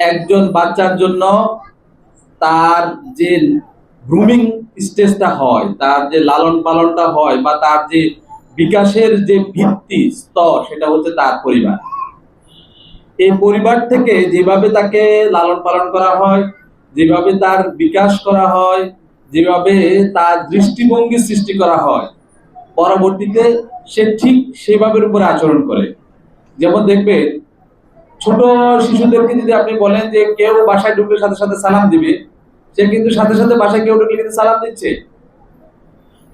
একজন বাচ্চার জন্য তার যে গ্রুমিং স্টেজটা হয়, তার যে লালন পালনটা হয় বা তার যে বিকাশের যে ভিত্তি স্তর, সেটা হচ্ছে তার পরিবার। এই পরিবার থেকে যেভাবে তাকে লালন পালন করা হয়, যেভাবে তার বিকাশ করা হয়, যেভাবে তার দৃষ্টিভঙ্গি সৃষ্টি করা হয়, পরবর্তীতে সে ঠিক সেভাবের উপরে আচরণ করে। যেমন দেখবেন ছোট শিশুদেরকে যদি আপনি বলেন যে কেউ বাসায় ঢুকলে সাথে সাথে সালাম দিবে, সে কিন্তু সাথে সাথে বাসায় কেউ ঢুকলে কিন্তু সালাম দিচ্ছে।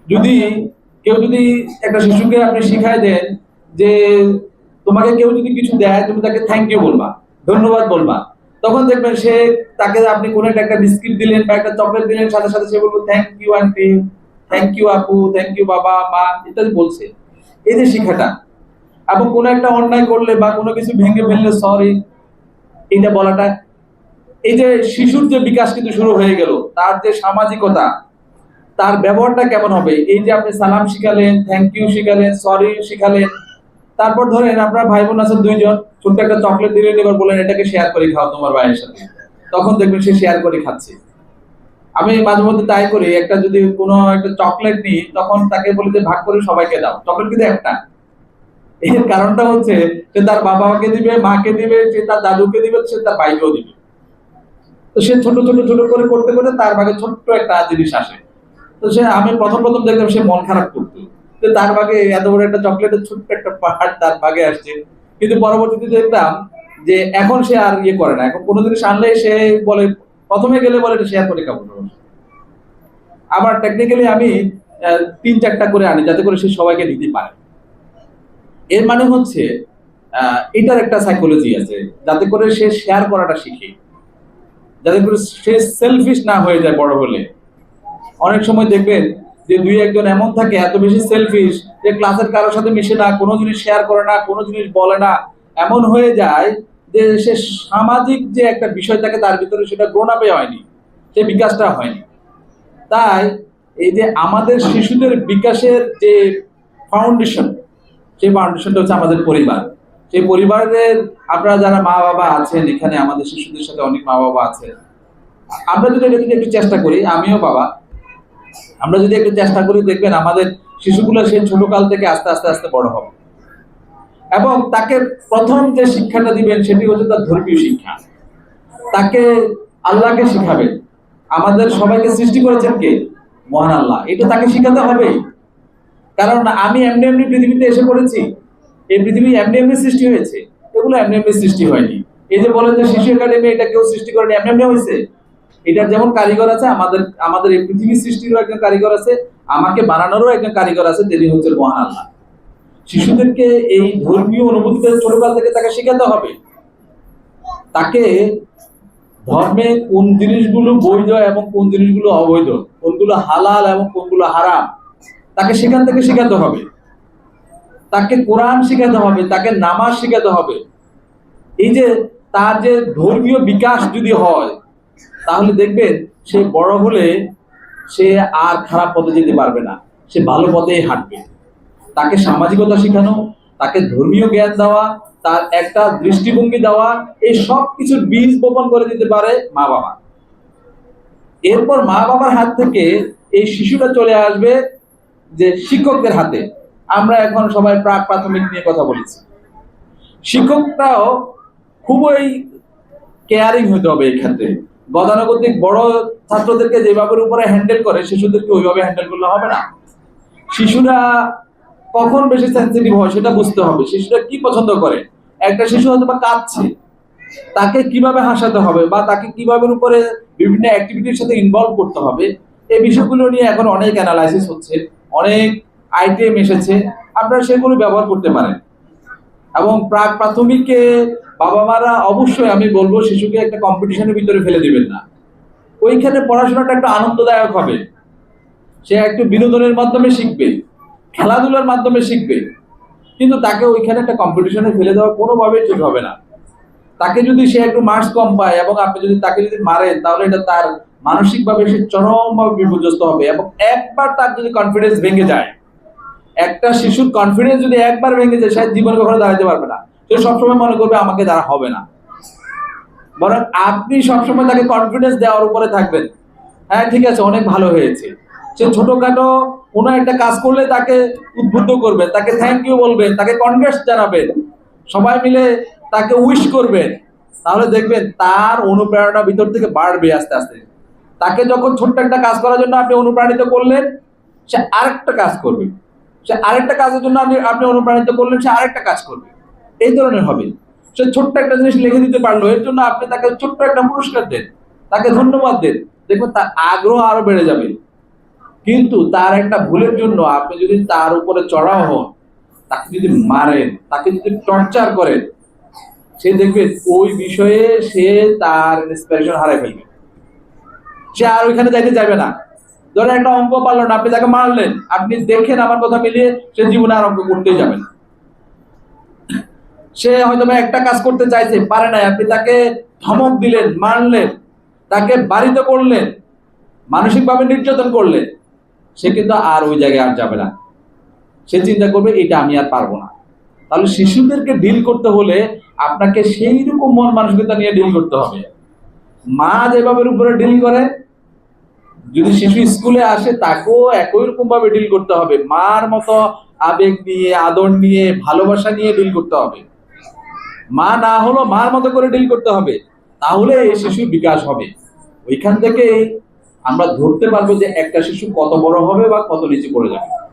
যদি কেউ যদি একটা শিশুকে আপনি শিখাই দেন যে তোমাকে কেউ যদি কিছু দেয়, তুমি তাকে থ্যাংক ইউ বলবা, ধন্যবাদ বলবা, তখন দেখবেন সে তাকে আপনি কোনো একটা বিস্কিট দিলেন বা একটা চকলেট দিলেন, সাথে সাথে সে বলব thank you aunty thank you আপু থ্যাংক ইউ বাবা, মা, ইত্যাদি বলছে। এই যে শিক্ষাটা এবং কোনো একটা অন্যায় করলে বা কোনো কিছু ভেঙে ফেললে সরি এটা বলাটা, এই যে শিশুর যে বিকাশ কিন্তু শুরু হয়ে গেল, তার যে সামাজিকতা, তার ব্যবহারটা কেমন হবে? এই যে আপনি সালাম শিখালেন থ্যাংক ইউ শিখালেন সরি শিখালেন, তারপর ধরেন আপনার ভাই বোন আছেন দুইজন, ছোট্ট একটা চকলেট দিলেন, এবার বলেন এটাকে শেয়ার করে খাও তোমার ভাইয়ের সাথে। তখন দেখবেন সে শেয়ার করে খাচ্ছে। আমি মাঝে মধ্যে তাই করি, একটা যদি কোনো একটা চকলেট নিই, তখন তাকে বলি যে, ভাগ করে সবাইকে দাও। চকলেট কিন্তু একটা। এর কারণটা হচ্ছে সে তার বাবাকে দিবে, মাকে দিবে, সে তার দাদুকে দিবে, সে তার ভাইকেও দিবে। তো সে ছোট ছোট ছোট করে করতে করতে তার ভাগে ছোট্ট একটা জিনিস আসে। তো সে আমি প্রথম প্রথম দেখলাম সে মন খারাপ করতো। তো তার ভাগে এত বড় একটা চকলেটের ছোট্ট একটা পাহাড় তার ভাগে আসছে। কিন্তু পরবর্তীতে দেখতাম যে এখন সে আর ইয়ে করে না। এখন কোনো জিনিস আনলে সে বলে, প্রথমে গেলে বলে এটা শেয়ার করে খাব আবার টেকনিক্যালি আমি তিন চারটা করে আনি যাতে করে সে সবাইকে দিতে পারে। এর মানে হচ্ছে এটার একটা সাইকোলজি আছে, যাতে করে সে শেয়ার করাটা শিখে। যাতে করে সে সেলফিশ না হয়ে যায় বড় হলে। অনেক সময় দেখবেন যে দুই একজন এমন থাকে, এত বেশি সেলফিশ যে ক্লাসের কারোর সাথে মিশে না, কোনো জিনিস শেয়ার করে না, কোনো জিনিস বলে না। এমন হয়ে যায় যে সে সামাজিক যে একটা বিষয় থাকে, তার ভিতরে সেটা গ্রোন আপে হয়নি, সে বিকাশটা হয়নি। তাই এই যে আমাদের শিশুদের বিকাশের যে ফাউন্ডেশন সেই ফাউন্ডেশনটা হচ্ছে আমাদের পরিবার। সেই পরিবারের আপনারা যারা মা বাবা আছেন, এখানে আমাদের শিশুদের সাথে অনেক মা বাবা আছে আমরা যদি এটা একটু চেষ্টা করি, আমিও বাবা, আমরা যদি একটু চেষ্টা করি, দেখবেন আমাদের শিশুগুলো সেই ছোট কাল থেকে আস্তে আস্তে আস্তে বড় হবে। এবং তাকে প্রথম যে শিক্ষাটা দিবেন, সেটি হচ্ছে তার ধর্মীয় শিক্ষা। তাকে আল্লাহকে শিখাবেন। আমাদের সবাইকে সৃষ্টি করেছেন কে? মহান আল্লাহ। এটা তাকে শিখাতে হবে। কারণ আমি এমনি এমনি পৃথিবীতে এসে পড়েছি, এই পৃথিবী এমনি এমনি সৃষ্টি হয়েছে, এগুলো এমনি এমনি সৃষ্টি হয়নি। এই যে বলেন যে শিশু একাডেমি, এটা কেউ সৃষ্টি করেনি, এমনি এমনি হয়েছে। এটার যেমন কারিগর আছে, আমাদের আমাদের এই পৃথিবী সৃষ্টিরও একজন কারিগর আছে, আমাকে বানানোরও একজন কারিগর আছে, তিনি হচ্ছেন মহান আল্লাহ। শিশুদেরকে এই ধর্মীয় অনুভূতিতে ছোটকাল থেকে তাকে শেখাতে হবে। তাকে ধর্মে কোন জিনিসগুলো বৈধ এবং কোন জিনিসগুলো অবৈধ, কোনগুলো হালাল এবং কোনগুলো হারাম তাকে সেখান থেকে শেখাতে হবে। তাকে কোরআন শেখাতে হবে, তাকে নামাজ শেখাতে হবে। এই যে তার যে ধর্মীয় বিকাশ যদি হয়, তাহলে দেখবেন সে বড় হলে সে আর খারাপ পথে যেতে পারবে না। সে ভালো পথেই হাঁটবে। তাকে সামাজিকতা শেখানো, তাকে ধর্মীয় জ্ঞান দেওয়া, তার একটা দৃষ্টিভঙ্গি দেওয়া, এই সব কিছুর বীজ বপন করে দিতে পারে মা বাবা। এরপর মা বাবার হাত থেকে এই শিশুটা চলে আসবে যে শিক্ষকদের হাতে। আমরা এখন সবাই প্রাক প্রাথমিক নিয়ে কথা বলেছি। শিক্ষকটাও খুবই কেয়ারিং হতে হবে এই ক্ষেত্রে। গতানুগতিক বড় ছাত্রদেরকে যেভাবে উপরে হ্যান্ডেল করে, শিশুদেরকে ওইভাবে হ্যান্ডেল করলে হবে না। শিশুরা কখন বেশি সেন্সিটিভ হয় সেটা বুঝতে হবে। শিশুরা কি পছন্দ করে? একটা শিশু হয়তো বা কাঁদছে। তাকে কীভাবে হাসাতে হবে বা তাকে কীভাবে উপরে বিভিন্ন অ্যাক্টিভিটির সাথে ইনভলভ করতে হবে, এই বিষয়গুলো নিয়ে এখন অনেক অ্যানালাইসিস হচ্ছে। অনেক আইটেম এসেছে। আপনারা সেগুলো ব্যবহার করতে পারেন। এবং প্রাক প্রাথমিকে বাবা মারা অবশ্যই আমি বলব, শিশুকে একটা কম্পিটিশনের ভিতরে ফেলে দিবেন না। ওইখানে পড়াশোনাটা একটু আনন্দদায়ক হবে। সে একটু বিনোদনের মাধ্যমে শিখবে, খেলাধুলার মাধ্যমে শিখবে। কিন্তু তাকে ওইখানে একটা কম্পিটিশনে ফেলে দেওয়া কোনোভাবেই ঠিক হবে না। তাকে যদি সে একটু মার্কস কম পায় এবং আপনি যদি তাকে যদি মারেন, তাহলে এটা তার মানসিকভাবে সে চরমভাবে বিপর্যস্ত হবে এবং একবার তার যদি কনফিডেন্স ভেঙে যায়, একটা শিশুর কনফিডেন্স যদি একবার ভেঙে যায়, সে জীবনে কখনো দাঁড়াতে পারবে না। সে সবসময় মনে করবে, আমাকে দ্বারা হবে না। বরং আপনি সবসময় তাকে কনফিডেন্স দেওয়ার উপরে থাকবেন। হ্যাঁ ঠিক আছে, অনেক ভালো হয়েছে। সে ছোটখাটো কোনো একটা কাজ করলে তাকে উদ্বুদ্ধ করবেন, তাকে থ্যাংক ইউ বলবেন, তাকে কনগ্রেস জানাবেন। সবাই মিলে তাকে উইশ করবেন। তাহলে দেখবেন তার অনুপ্রেরণা ভিতর থেকে বাড়বে আস্তে আস্তে। তাকে যখন ছোট্ট একটা কাজ করার জন্য আপনি অনুপ্রাণিত করলেন, সে আরেকটা কাজ করবে। সে আরেকটা কাজের জন্য আপনি আপনি অনুপ্রাণিত করলেন, সে আরেকটা কাজ করবে। এই ধরনের হবে। সে ছোট্ট একটা জিনিস লিখে দিতে পারল, এর জন্য আপনি তাকে ছোট্ট একটা পুরস্কার দেন, তাকে ধন্যবাদ দেন। দেখবেন তার আগ্রহ আরও বেড়ে যাবে। কিন্তু তার একটা ভুলের জন্য আপনি যদি তার উপরে চড়াও হন, তাকে যদি মারেন, তাকে যদি টর্চার করেন, সে দেখবে ওই বিষয়ে সে তার ইন্সপিরেশন হারাই ফেলবে। সে আর ওইখানে যাইতে যাবে না। ধরেন একটা অঙ্ক পারল না, আপনি তাকে মারলেন, আপনি দেখেন আমার কথা মিলিয়ে সে জীবনে আর অঙ্ক করতেই যাবে না। সে হয়তো একটা কাজ করতে চাইছে, পারে না আপনি তাকে ধমক দিলেন, মারলেন, তাকে বাড়িতে করলেন, মানসিকভাবে নির্যাতন করলেন, সে কিন্তু আর ওই জায়গায় আর যাবে না। সে চিন্তা করবে, এটা আমি আর পারব না। তাহলে শিশুদেরকে ডিল করতে হলে আপনাকে সেই রকম মন মানসিকতা নিয়ে ডিল করতে হবে। মা যেভাবে উপরে ডিল করে যদি শিশু স্কুলে আসে, তাকেও একই রকম ভাবে ডিল করতে হবে। মার মতো আবেগ নিয়ে, আদর নিয়ে, ভালোবাসা নিয়ে ডিল করতে হবে। মা না হলো মার মতো করে ডিল করতে হবে। তাহলে এই শিশুর বিকাশ হবে। ওইখান থেকে আমরা ধরতে পারব যে একটা শিশু কত বড় হবে বা কত নিচে পড়ে যাবে।